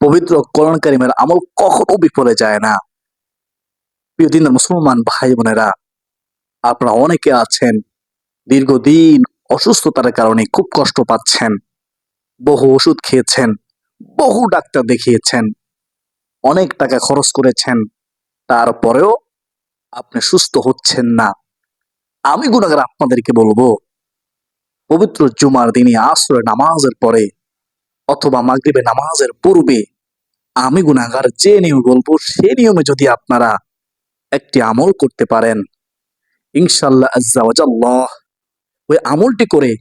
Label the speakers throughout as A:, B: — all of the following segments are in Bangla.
A: পবিত্র কোরআন কারিমের আমল কখনো বিফলে যায় না। প্রিয় মুসলমান ভাই বোনেরা, আপনারা অনেকে আছেন, দীর্ঘদিন অসুস্থতার কারণে খুব কষ্ট পাচ্ছেন, বহু ওষুধ খেয়েছেন, বহু ডাক্তার দেখিয়েছেন, অনেক টাকা খরচ করেছেন, তারপরেও আপনি সুস্থ হচ্ছেন না। আমি গুণাগার আপনাদেরকে বলব, পবিত্র জুমার দিনে আশ্রয় নামাজের পরে অথবা মাগরিবে নামাজের পূর্বে আমি গুণাগার যে নিয়ম বলব, সে নিয়মে যদি আপনারা একটি আমল করতে পারেন ইনশাল্লাহ আজ্জা ওই আমলটি করে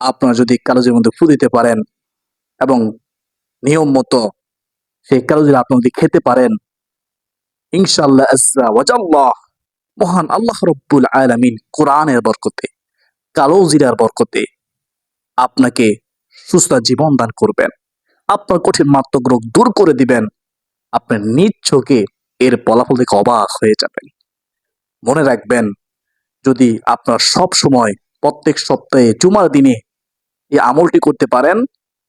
A: আপনারা যদি কালোজের মধ্যে ফু দিতে পারেন এবং নিয়ম মতো সেই কালোজির আপনি যদি খেতে পারেন ইনশাল্লাহ আজ্জা মহান আল্লাহ রব্বুল আলামিন কোরআনের বরকতে, কালো জিরার বরকতে আপনাকে সুস্থ জীবন দান করবেন। আপনার কঠিন মাত্মক রোগ দূর করে দিবেন। আপনার নিজ চোখে এর ফলাফল দেখে অবাক হয়ে যাবেন। মনে রাখবেন, যদি আপনার সব সময় প্রত্যেক সপ্তাহে জুমার দিনে এই আমলটি করতে পারেন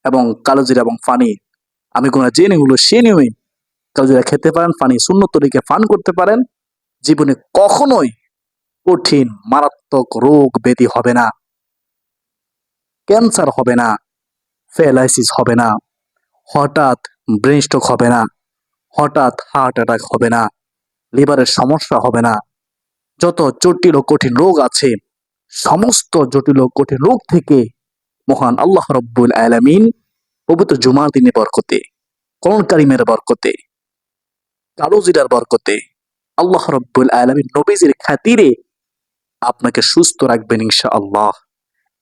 A: এবং কালোজিরা এবং ফানি আমি কোনো যে নিয়মগুলো সে নিয়মে কালোজিরা খেতে পারেন ফানি শূন্য তরিকে ফান করতে পারেন, জীবনে কখনোই কঠিন মারাত্মক রোগ ব্যাধি হবে না, ক্যান্সার হবে না। ফেলাইসিস হবে না। হঠাৎ ব্রেন স্ট্রোক হবে না। হঠাৎ হার্ট অ্যাটাক হবে না। লিভারের সমস্যা হবে না। যত জটিল ও কঠিন রোগ আছে, সমস্ত জটিল ও কঠিন রোগ থেকে মহান আল্লাহ রব্বুল আলামিন পবিত্র জুমার দিনে বরকতে করণ কারিমের বরকতে কালোজিরার বরকতে আল্লাহ রব্বুল আলামিন নবীজির খাতিরে আপনাকে সুস্থ রাখবেন ইনশা আল্লাহ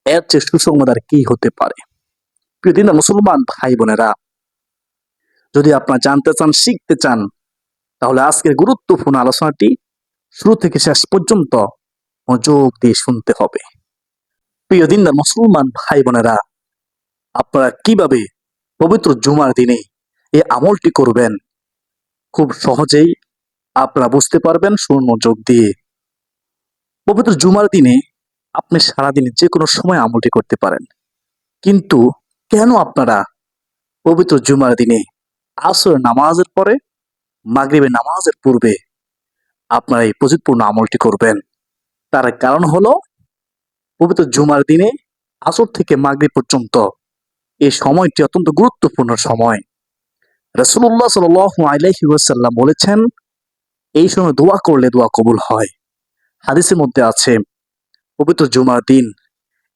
A: এর চেয়ে সুসংবাদ আর কি হতে পারে? প্রিয় মুসলমান ভাই বোনেরা, যদি আপনারা জানতে চান, শিখতে চান, তাহলে আজকের গুরুত্বপূর্ণ আলোচনাটি শুরু থেকে শেষ পর্যন্ত মনোযোগ দিয়ে শুনতে হবে। প্রিয় দিন মুসলমান ভাই বোনেরা, আপনারা কীভাবে পবিত্র জুমার দিনে এই আমলটি করবেন? খুব সহজেই আপনারা বুঝতে পারবেন সুমনোযোগ দিয়ে। পবিত্র জুমার দিনে আপনি সারাদিনে যে কোনো সময় আমলটি করতে পারেন। কিন্তু কেন আপনারা পবিত্র জুমার দিনে আসর নামাজের পরে, মাগরিবের নামাজের পূর্বে আপনারা এই প্রযুৎপূর্ণ আমলটি করবেন? তার কারণ হলো, পবিত্র জুমার দিনে আসর থেকে মাগরিব পর্যন্ত এই সময়টি অত্যন্ত গুরুত্বপূর্ণ সময়। রসুল্লাহ সাল আলাইহি ওয়াসাল্লাম বলেছেন, এই সময় দোয়া করলে দোয়া কবুল হয়। হাদিসের মধ্যে আছে, পবিত্র জুমার দিন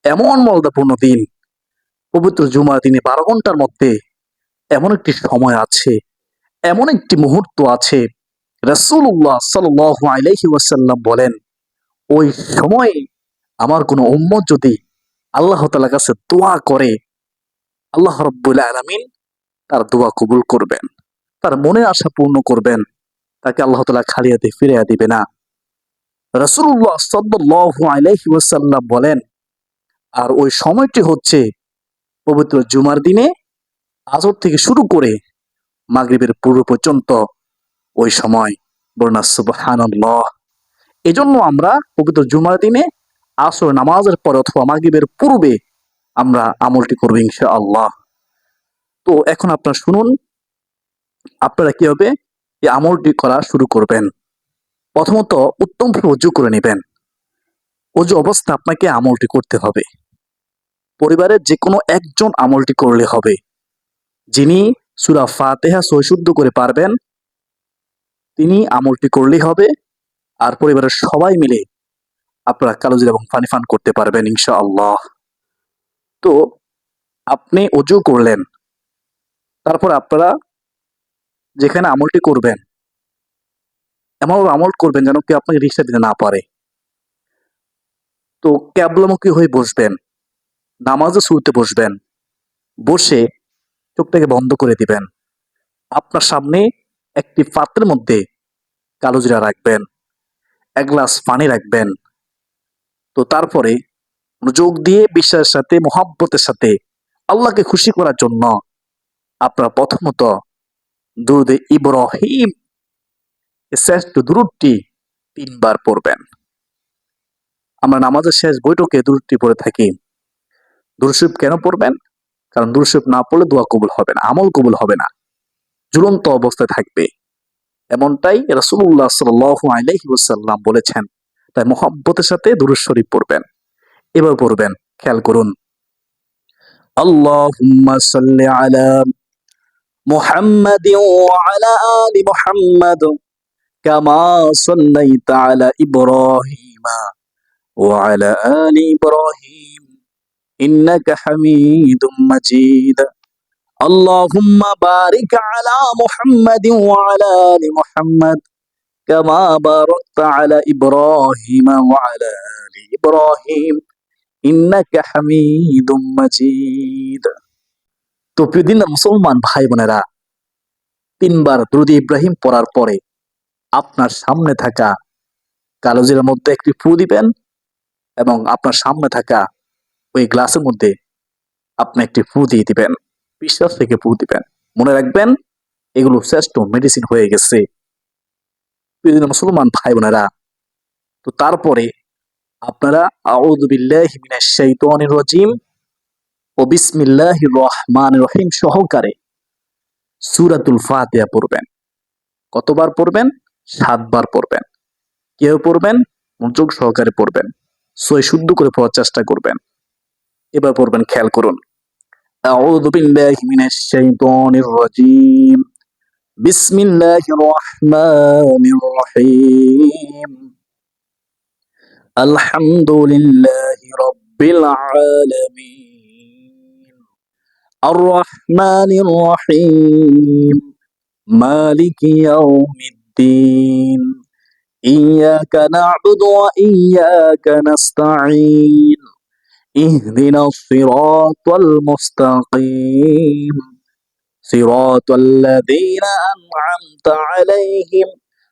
A: এমন মলদাপূর্ণ দিন পবিত্র জুমার দিনে বারো ঘণ্টার মধ্যে এমন একটি সময় আছে, এমন একটি মুহূর্ত আছে রসুল্লাহ সাল আলাইহি ওয়াসাল্লাম বলেন, ওই সময়ে আমার কোনো উম্মত যদি আল্লাহ তালা কাছে দোয়া করে, আল্লাহ রব্বুল আলমিন তার দোয়া কবুল করবেন, তার মনের আশা পূর্ণ করবেন, তাকে আল্লাহ তালা খালিয়াতে ফিরিয়ে দিবে না। রসুল্লাহ সাল্লাহ আলাইহি ওয়াসাল্লাম বলেন, আর ওই সময়টি হচ্ছে পবিত্র জুমার দিনে আজর থেকে শুরু করে মাগরিবের পূর্ব পর্যন্ত ওই সময় বর্ণা সুবহানাল্লাহ। এজন্য আমরা পবিত্র জুমার দিনে আসর নামাজের পর অথবা মাগরিবের পূর্বে আমরা আমলটি করব ইনশা আল্লাহ তো এখন আপনারা শুনুন, আপনারা কীভাবে এই আমলটি করা শুরু করবেন? প্রথমত উত্তমভাবে অজু করে নেবেন। অজু অবস্থা, আপনাকে আমলটি করতে হবে। পরিবারের যে কোনো একজন আমলটি করলে হবে। যিনি সুরা ফাতেহা সৈশুদ্ধ করে পারবেন, তিনি আমলটি করলেই হবে আর পরিবারের সবাই মিলে আপনারা কালোজির এবং ফানি ফান করতে পারবেন ইনশা আল্লাহ তো আপনি অজু করলেন, তারপর আপনারা যেখানে আমলটি করবেন, এমনভাবে আমল করবেন যেন কেউ আপনাকে রিক্সা দিতে না পারে। তো ক্যাবলামুখী হয়ে বসবেন। নামাজে শুরুতে বসবেন। বসে চোখটাকে বন্ধ করে দিবেন। আপনার সামনে একটি পাত্রের মধ্যে কালো জিরা রাখবেন। এক গ্লাস পানি রাখবেন। তো তারপরে যোগ দিয়ে বিশ্বাসের সাথে, মোহাব্বতের সাথে, আল্লাহকে খুশি করার জন্য আপনার প্রথমত দুরুদে ইব্রাহিম শ্রেষ্ঠ দুরুদটি তিনবার পড়বেন। আমরা নামাজের শেষ বৈঠকে দুরুদটি পড়ে থাকি। দুরুশিব কেন পড়বেন? কারণ দুরুশিব না পড়লে দোয়া কবুল হবে না, আমল কবুল হবে না। ঝুলন্ত অবস্থায় থাকবে। এমনটাই সাল্লাল্লাহু আলাইহি ওয়াসাল্লাম বলেছেন। তাই মোহাব্বতের সাথে দুরূদ শরীফ পড়বেন। এবার পড়বেন, খেয়াল করুন। আল্লাহুম্মা সাল্লি ইব্রাহিমা ওয়া আলা আলি ইব্রাহিম ইন্নাকা হামিদুম মাজিদ اللهم بارك على محمد وعلى ال محمد كما باركت على ابراهيم وعلى ال ابراهيم انك حميد مجيد তো প্রিয়দিন মুসলমান ভাই বোনেরা তিনবার দ্রুদ ইব্রাহিম পড়ার পরে আপনার সামনে থাকা কালোজির মধ্যে একটি ফু দিবেন এবং আপনার সামনে থাকা ওই গ্লাসের মধ্যে আপনি একটি ফু দিয়ে দিবেন বিশ্বাস থেকে ফু দিবেন। মনে রাখবেন, এগুলো শ্রেষ্ঠ মেডিসিন হয়ে গেছে। মুসলমান ভাই বোনেরা তো তারপরে আপনারা আউযু বিল্লাহি মিনাশ শাইতানির রাজিম ও বিসমিল্লাহির রহমানির রহিম সহকারে সূরাতুল ফাতিহা পড়বেন। কতবার পড়বেন? সাতবার পড়বেন। কেউ পড়বেন? মনোযোগ সহকারে পড়বেন। সই শুদ্ধ করে পড়ার চেষ্টা করবেন। এবার পড়বেন খেয়াল করুন أعوذ بالله من الشيطان الرجيم بسم الله الرحمن الرحيم الحمد لله رب العالمين الرحمن الرحيم مالك يوم الدين إياك نعبد وإياك نستعين اهدنا الصراط المستقيم صراط الذين أنعمت عليهم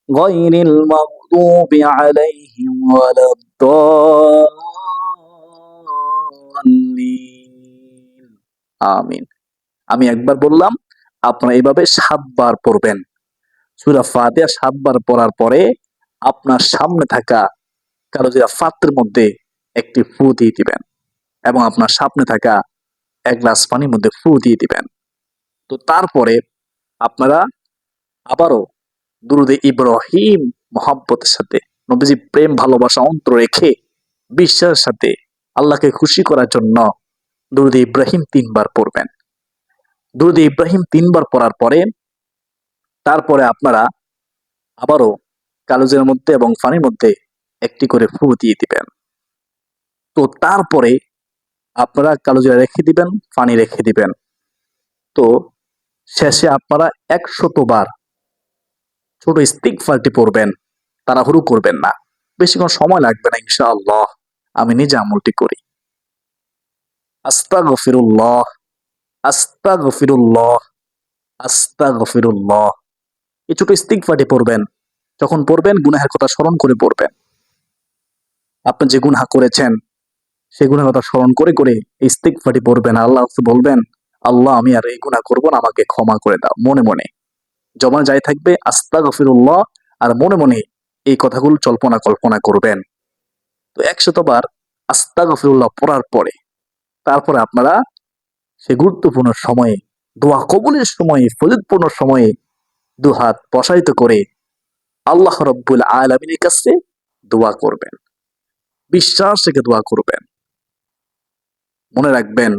A: غير المغضوب عليهم ولا الضالين আমিন আমি একবার বললাম আপনারা এইভাবে সাতবার পড়বেন সূরা ফাতিহা সাতবার পড়ার পরে আপনার সামনে থাকা কারো যে পাত্রের মধ্যে একটি ফু দিয়ে দিবেন এবং আপনার সামনে থাকা এক গ্লাস পানির মধ্যে ফু দিয়ে দিবেন। তো তারপরে আপনারা আবারও দুরুদে ইব্রাহিম মহাব্বতের সাথে, নবীজি প্রেম, ভালোবাসা, অন্তর রেখে বিশ্বাসের সাথে আল্লাহকে খুশি করার জন্য দুরুদে ইব্রাহিম তিনবার পড়বেন। দুরুদে ইব্রাহিম তিনবার পড়ার পরে তারপরে আপনারা আবারও কালোজের মধ্যে এবং ফানির মধ্যে একটি করে ফু দিয়ে দিবেন। তো তারপরে আপনারা কালোজিরা রেখে দিবেন, পানি রেখে দিবেন। তো শেষে আপনারা একশত বার ছোট স্টিক ফালটি পড়বেন, তাড়াহুড়ো করবেন না। বেশিক্ষণ সময় লাগবে না, ইনশাআল্লাহ। আমি নিজে আমলটি করি। আস্তা গফিরুল্লাহ আস্তা গফিরুল্লাহ আস্তা গফিরুল্লাহ এই ছোট স্টিক ফাটি পড়বেন। যখন পড়বেন, গুনাহের কথা স্মরণ করে পড়বেন। আপনি যে গুনাহ করেছেন সেই গুনার কথা স্মরণ করে করে ইস্তিক ফাটি পড়বেন। আল্লাহ বলবেন, আল্লাহ, আমি আর এই গুনাহ করব না, আমাকে ক্ষমা করে দাও। মনে মনে। জমা যাই থাকবে আস্তা গফিরুল্লাহ আর মনে মনে এই কথাগুলো কল্পনা কল্পনা করবেন। তো একশতবার আস্তা গফিরুল্লাহ পড়ার পরে, তারপরে আপনারা সে গুরুত্বপূর্ণ সময়ে, দোয়া কবুলের সময়ে ফজিদপূর্ণ সময়ে দুহাত প্রসারিত করে আল্লাহ রব্বুল আলমিনের কাছে দোয়া করবেন। বিশ্বাস থেকে দোয়া করবেন। মনে রাখবেন,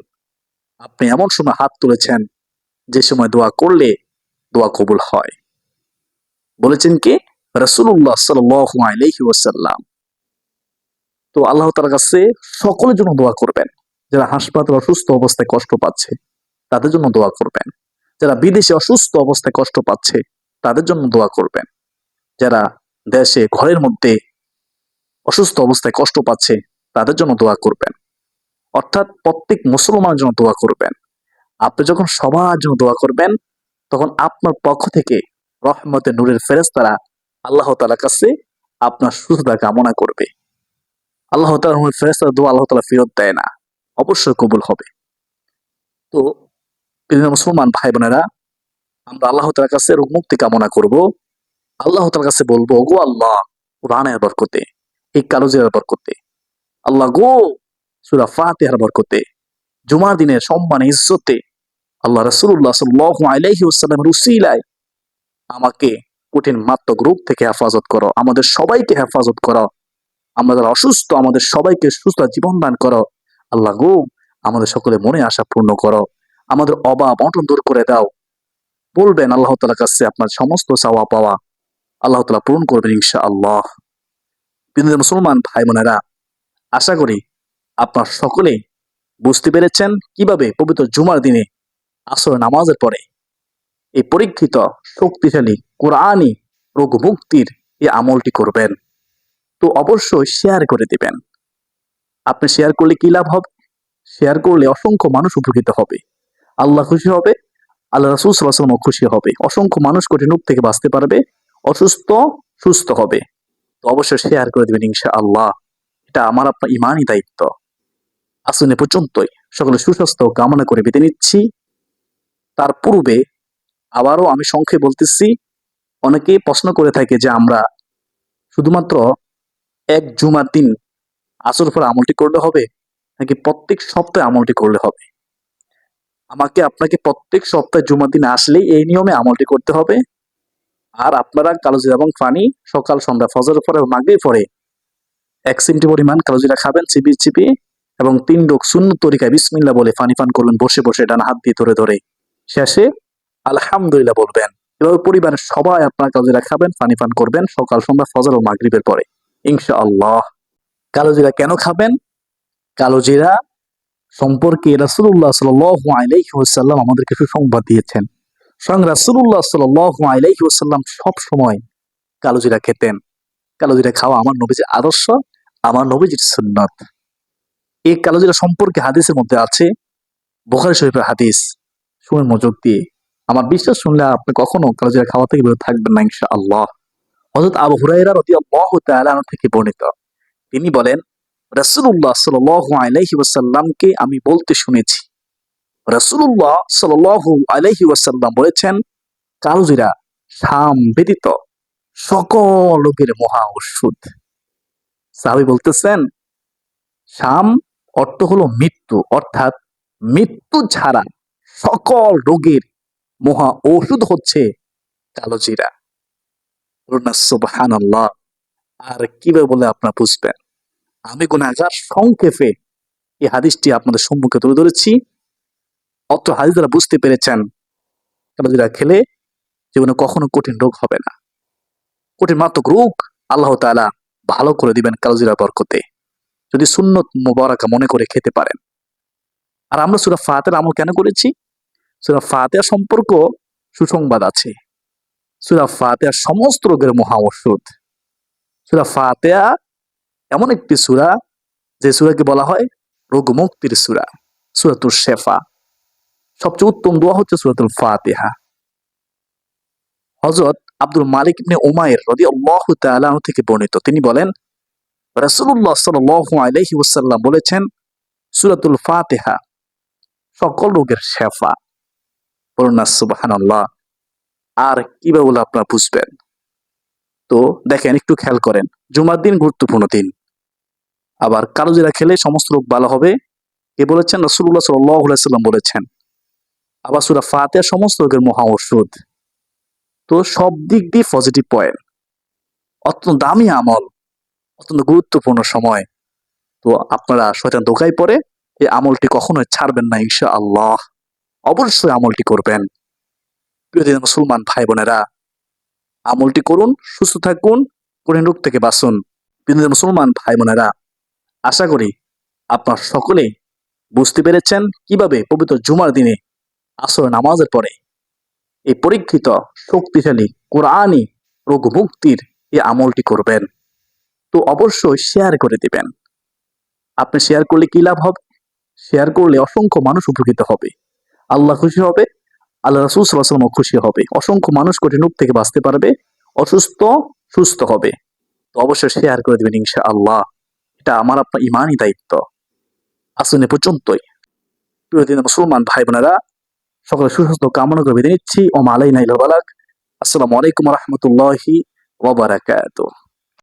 A: আপনি এমন সময় হাত তুলেছেন যে সময় দোয়া করলে দোয়া কবুল হয়। বলেছেন কি? রসুল্লাহ সাল্লাহি ওসাল্লাম তো আল্লাহ তার কাছে সকলের জন্য দোয়া করবেন। যারা হাসপাতাল অসুস্থ অবস্থায় কষ্ট পাচ্ছে, তাদের জন্য দোয়া করবেন। যারা বিদেশে অসুস্থ অবস্থায় কষ্ট পাচ্ছে, তাদের জন্য দোয়া করবেন। যারা দেশে, ঘরের মধ্যে অসুস্থ অবস্থায় কষ্ট পাচ্ছে, তাদের জন্য দোয়া করবেন। অর্থাৎ প্রত্যেক মুসলমানের জন্য দোয়া করবেন। আপনি যখন সবার জন্য দোয়া করবেন, তখন আপনার পক্ষ থেকে রহমতের নূরের ফেরেস্তারা আল্লাহ তালার কাছে আপনার সুস্থতা কামনা করবে। আল্লাহ তালা ফেরেস্তারা দোয়া আল্লাহ তালা ফেরত দেয় না, অবশ্যই কবুল হবে। তো বিভিন্ন মুসলমান ভাই বোনেরা আমরা আল্লাহ তালার কাছে রোগ মুক্তি কামনা করব। আল্লাহ তালার কাছে বলব গো আল্লাহ, কোরআনের বরকতে, এই কালোজিরার বরকতে, আল্লাহ গো সুরা ফাতেহার বরকতে, জুমার দিনের সম্মানে, ইজ্জতে আল্লাহ রসুল্লাহ সাল্লাহ আলাইহি ওসাল্লামের উসিলায় আমাকে কঠিন মাত্মক রূপ থেকে হেফাজত করো, আমাদের সবাইকে হেফাজত করো আমাদের অসুস্থ, আমাদের সবাইকে সুস্থ জীবন দান করো। আল্লাহ গো, আমাদের সকলে মনে আশা পূর্ণ করো, আমাদের অভাব অটন দূর করে দাও। বলবেন, আল্লাহ তালার কাছে আপনার সমস্ত চাওয়া পাওয়া আল্লাহ তালা পূরণ করবেন ইনশা আল্লাহ কিন্তু মুসলমান ভাই বোনেরা আশা করি আপনার সকলে বুঝতে পেরেছেন কীভাবে পবিত্র জুমার দিনে আসর নামাজের পরে এই পরীক্ষিত, শক্তিশালী কোরআনই রোগ মুক্তির এই আমলটি করবেন? তো অবশ্যই শেয়ার করে দিবেন। আপনি শেয়ার করলে কি লাভ হবে? শেয়ার করলে অসংখ্য মানুষ উপকৃত হবে। আল্লাহ খুশি হবে, আল্লাহ রাসুল সাল্লাহ খুশি হবে। অসংখ্য মানুষ কঠিন রূপ থেকে বাঁচতে পারবে, অসুস্থ, সুস্থ হবে। তো অবশ্যই শেয়ার করে দিবেন ইনশা আল্লাহ এটা আমার, আপনার ইমানই দায়িত্ব। আসুন পর্যন্তই সকলে সুস্বাস্থ্য কামনা করে বেঁধে নিচ্ছি। তার পূর্বে আবারও আমি সংক্ষেপে বলতেছি, অনেকে প্রশ্ন করে থাকে যে আমরা শুধুমাত্র এক জুমার দিন আসর পর আমলটি করলে হবে, নাকি প্রত্যেক সপ্তাহে আমলটি করলে হবে? আমাকে আপনাকে প্রত্যেক সপ্তাহে জুমার দিন আসলেই এই নিয়মে আমলটি করতে হবে। আর আপনারা কালোজিরা এবং পানি সকাল, সন্ধ্যা ফজর পরে মাগরিব পরে এক সিমটি পরিমাণ কালোজিরা খাবেন চিপি চিপি এবং তিন লোক শূন্য তরিকায় বিসমিল্লা বলে পানি পান করবেন বসে বসে ডান হাত দিয়ে ধরে ধরে। শেষে আলহামদুলিল্লাহ বলবেন। এভাবে পরিবারের সবাই আপনার কালোজিরা খাবেন পানি পান করবেন সকাল, সন্ধ্যা, ফজর ও মাগরিবের পরে। ইনশা আল্লাহ কালোজিরা কেন খাবেন? কালোজিরা সম্পর্কে রাসুল্লাহ সাল আলাইসাল্লাম আমাদেরকে সুসংবাদ দিয়েছেন। স্বয়ং রাসুল্লাহ সাল আলাইসাল্লাম সব সময় কালোজিরা খেতেন। কালোজিরা খাওয়া আমার নবীজির আদর্শ, আমার নবীজির সুন্নত। এই কালোজিরা সম্পর্কে হাদিসের মধ্যে আছে, বোখারি শরীফের হাদিস। শুনে মনোযোগ দিয়ে। আমার বিশ্বাস শুনলে আপনি কখনো কালোজিরা খাওয়া থেকে বিরত থাকবেন না ইনশা আল্লাহ হজরত আবু হুরাইরা রদি আল্লাহ তাআলা থেকে বর্ণিত। তিনি বলেন, রাসূলুল্লাহ সাল্লাল্লাহু আলাইহি ওয়াসাল্লামকে আমি বলতে শুনেছি। রাসূলুল্লাহ সাল্লাল্লাহু আলাইহি ওয়াসাল্লাম বলেছেন কালোজিরা শাম ব্যতীত সকল লোকের মহা ওষুধ। সাহাবী বলতেছেন, শাম অর্থ হলো মৃত্যু, অর্থাৎ মৃত্যু ছাড়া সকল রোগের মহা ওষুধ হচ্ছে কালোজিরা। আর কীভাবে বলে আপনারা বুঝবেন? আমি গুণাগার সংক্ষেপে এই হাদিসটি আপনাদের সম্মুখে তুলে ধরেছি। অত হাদিস দ্বারা বুঝতে পেরেছেন, কালোজিরা খেলে জীবনে কখনো কঠিন রোগ হবে না। কঠিন মাত্রক রোগ আল্লাহ তাআলা ভালো করে দিবেন কালোজিরা বরকতে। যদি সুন্নত মোবারকা মনে করে খেতে পারেন। আর আমরা সুরা ফাতের আমল কেন করেছি? সুরা ফাতের সম্পর্ক সুসংবাদ আছে। সুরা ফাতেয়া সমস্ত রোগের মহা ওষুধ সুরা ফাতেয়া এমন একটি সুরা, যে সুরাকে বলা হয় রোগ মুক্তির সুরা সুরাতুল শেফা। সবচেয়ে উত্তম দোয়া হচ্ছে সুরাতুল ফাতেহা। হজরত আব্দুল মালিক ইবনে উমায়ের রদি আল্লাহ থেকে বর্ণিত। তিনি বলেন রাসূলুল্লাহ সাল্লাল্লাহু আলাইহি ওয়াসাল্লাম বলেছেন, সুরাতুল ফাতেহা, সকল রোগের শেফা। বলুন না, সুবহানাল্লাহ, আর কীভাবে বলে আপনারা বুঝবেন? তো দেখেন, একটু খেয়াল করেন, জুমার দিন গুরুত্বপূর্ণ দিন। আবার কালোজিরা খেলে সমস্ত রোগ ভালো হবে। কে বলেছেন? রসুল্লাহ সাল্লাম বলেছেন। আবার সুরা ফাতেহা সমস্ত রোগের মহা ওষুধ তো সব দিক দিয়ে পজিটিভ পয়েন্ট অত্যন্ত দামি আমল। অত্যন্ত গুরুত্বপূর্ণ সময়। তো আপনারা শয়তান ধোকায় পড়ে, এই আমলটি কখনোই ছাড়বেন না ইনশা আল্লাহ অবশ্যই আমলটি করবেন। প্রিয় মুসলমান ভাই বোনেরা, আমলটি করুন, সুস্থ থাকুন, কঠিন রোগ থেকে বাঁচুন। প্রিয় মুসলমান ভাই বোনেরা, আশা করি আপনার সকলেই বুঝতে পেরেছেন কীভাবে পবিত্র জুমার দিনে আসর নামাজের পরে এই পরীক্ষিত, শক্তিশালী, কোরআনই রোগ মুক্তির এই আমলটি করবেন। তো অবশ্যই শেয়ার করে দিবেন। আপনি শেয়ার করলে কি লাভ হবে? শেয়ার করলে অসংখ্য মানুষ উপকৃত হবে। আল্লাহ খুশি হবে, আল্লাহ রাসুল সাল্লাহ খুশি হবে। অসংখ্য মানুষ কঠিন রূপ থেকে বাঁচতে পারবে, অসুস্থ, সুস্থ হবে। তো অবশ্যই শেয়ার করে দিবেন ইনশা আল্লাহ এটা আমার আপনার ইমানই দায়িত্ব। আসুন এ পর্যন্তই। প্রিয় দিন মুসলমান ভাই বোনেরা, সকলে সুস্বাস্থ্য কামনা করে বেঁধে নিচ্ছি। ও মালাই নাই বালাক। আসসালামু আলাইকুম রহমতুল্লাহি ওবরাকাতুহ